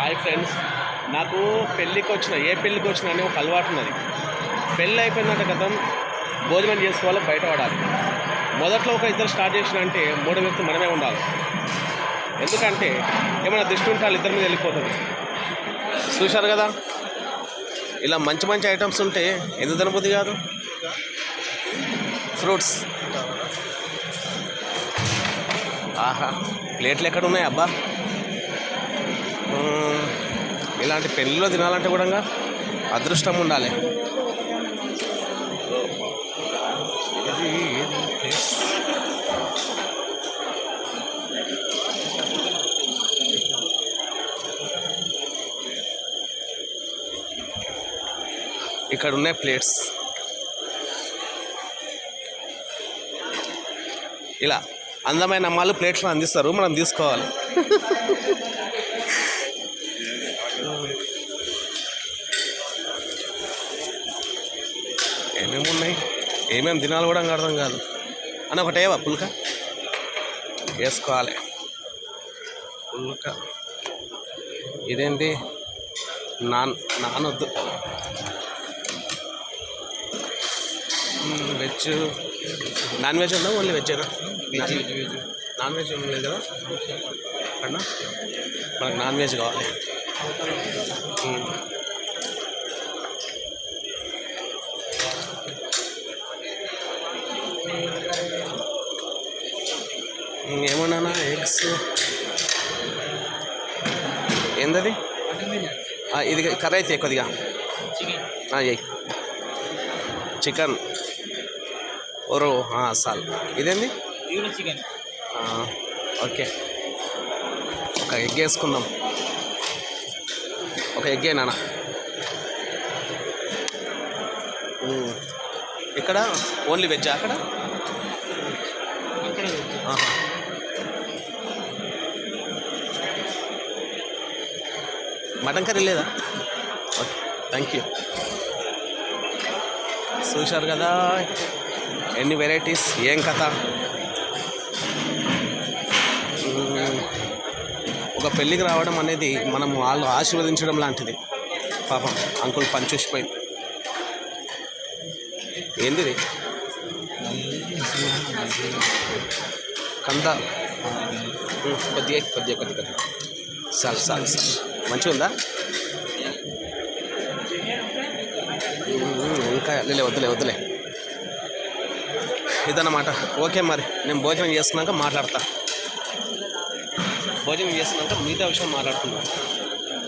Hi friends నాకు పెళ్ళికి వచ్చిన ఏ పెళ్ళికి వచ్చినా అని ఒక అలవాటు ఉన్నది. పెళ్ళి అయిపోయిందంటే గతం భోజనం చేసుకోవాలి బయట పడాలి. మొదట్లో ఒక ఇద్దరు స్టార్ట్ చేసిన అంటే మూడో వ్యక్తి మనమే ఉండాలి. ఎందుకంటే ఏమైనా దృష్టి ఉంటే వాళ్ళు ఇద్దరి మీద వెళ్ళిపోతుంది చూశారు కదా? ఇలా మంచి మంచి ఐటమ్స్ ఉంటే ఎందుకు తినబుద్ధి కాదు? ఫ్రూట్స్ ఆహా ప్లేట్లు ఎక్కడ ఉన్నాయి అబ్బా? ఇలాంటి పెళ్ళిలో తినాలంటే కూడా అదృష్టం ఉండాలి. ఇక్కడ ఉన్నాయి ప్లేట్స్. ఇలా అందమైన అమ్మాలు ప్లేట్లు అందిస్తారు మనం తీసుకోవాలి. ఏమేమి తినాలి కూడా అర్థం కాదు. అని ఒకటేవా పుల్క. వేసుకోవాలి. పుల్క. ఇదేంటి? నాన్ నాన్ వద్దు mm, veg. Non veg only? Only వెజ్జేనా నాన్ వెజ్. లేదు కదా? అన్నా? మనకు నాన్ వెజ్ కావాలి. ఏమన్నా ఎగ్స్ ఏందది? ఇది కర్రీ అయితే కొద్దిగా. అయ్యి చికెన్ ఓరో సాల్. ఇదేంది? Chicken okay. ఒక ఎగ్ వేసుకుందాం. ఒక ఎగ్ నాన్న. ఇక్కడ? ఓన్లీ వెజ్జా అక్కడ? మటన్ కర్రీ లేదా? ఓకే థ్యాంక్ యూ చూశారు కదా ఎన్ని వెరైటీస్ ఏం కథ? ఒక పెళ్ళికి రావడం అనేది మనం వాళ్ళు ఆశీర్వదించడం లాంటిది. పాపం అంకుల్ పనిచేసిపోయింది ఏంది కంద. కొద్దిగా కొద్దిగా కొద్దిగా. సార్ సార్ సార్ మంచిగా ఉందా ఇంకా లేలే వద్దులే వద్దులే. ఇదన్నమాట. ఓకే మరి నేను భోజనం చేస్తున్నాక మాట్లాడతా. భోజనం చేస్తున్నాక మిగతా విషయం మాట్లాడుతున్నాను